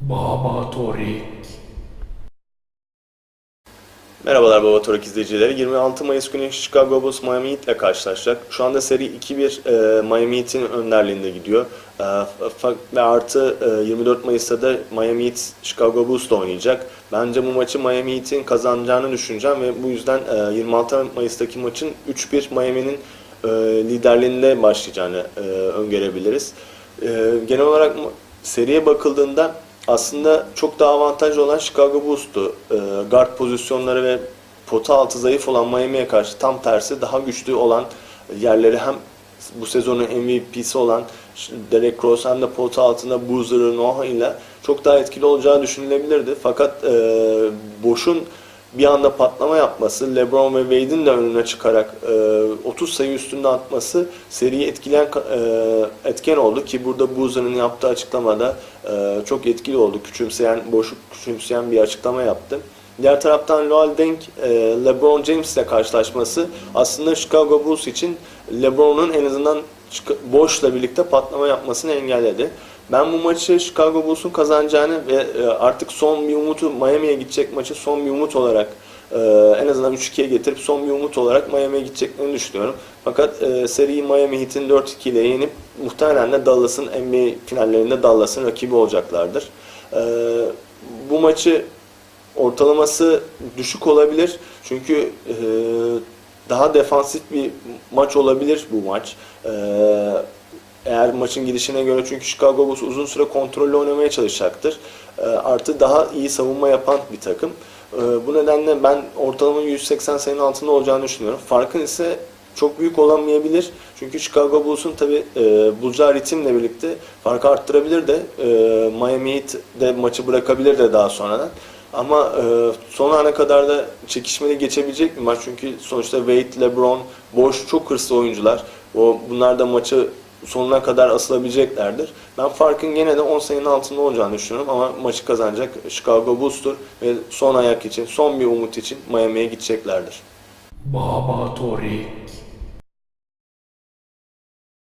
Baba Torik. Merhabalar Baba Torak izleyicileri. 26 Mayıs günü Chicago Bulls Miami Heat ile karşılaşacak. Şu anda seri 2-1 e, Miami Heat'in önderliğinde gidiyor. E, ve artı e, 24 Mayıs'ta da Miami Heat Chicago Bulls'la oynayacak. Bence bu maçı Miami Heat'in kazanacağını düşüneceğim ve bu yüzden e, 26 Mayıs'taki maçın 3-1 Miami'nin e, liderliğinde başlayacağını e, öngörebiliriz. E, genel olarak seriye bakıldığında aslında çok daha avantajlı olan Chicago Bulls'tu. E, guard pozisyonları ve pota altı zayıf olan Miami'ye karşı tam tersi daha güçlü olan yerleri hem bu sezonun MVP'si olan Derek Rose hem de pota altında Boozer'ı Noah ile çok daha etkili olacağı düşünülebilirdi. Fakat e, Boş'un bir anda patlama yapması, LeBron ve Wade'in de önüne çıkarak e, 30 sayı üstünde atması seriyi etkileyen e, etken oldu ki burada Boozer'ın yaptığı açıklamada e, çok etkili oldu. Küçümseyen, boşu küçümseyen bir açıklama yaptı. Diğer taraftan Luol Deng, e, LeBron James ile karşılaşması aslında Chicago Bulls için LeBron'un en azından Boş'la birlikte patlama yapmasını engelledi. Ben bu maçı Chicago Bulls'un kazanacağını ve e, artık son bir umutu Miami'ye gidecek maçı son bir umut olarak e, en azından 3-2'ye getirip son bir umut olarak Miami'ye gideceklerini düşünüyorum. Fakat e, seriyi Miami Heat'in 4-2 ile yenip muhtemelen de Dallas'ın NBA finallerinde Dallas'ın rakibi olacaklardır. Bu maçı ortalaması düşük olabilir. Çünkü e, daha defansif bir maç olabilir bu maç. E, eğer maçın gidişine göre çünkü Chicago Bulls uzun süre kontrollü oynamaya çalışacaktır. E, artı daha iyi savunma yapan bir takım. E, bu nedenle ben ortalamanın 180 sayının altında olacağını düşünüyorum. Farkın ise çok büyük olamayabilir. Çünkü Chicago Bulls'un tabi e, bulacağı ritimle birlikte farkı arttırabilir de e, Miami Heat de maçı bırakabilir de daha sonradan. Ama e, son ana kadar da çekişmeli geçebilecek bir maç. Çünkü sonuçta Wade, LeBron, Boş çok hırslı oyuncular. O, bunlar da maçı sonuna kadar asılabileceklerdir. Ben farkın gene de 10 sayının altında olacağını düşünüyorum ama maçı kazanacak Chicago Bulls'tur ve son ayak için, son bir umut için Miami'ye gideceklerdir. Baba Torik.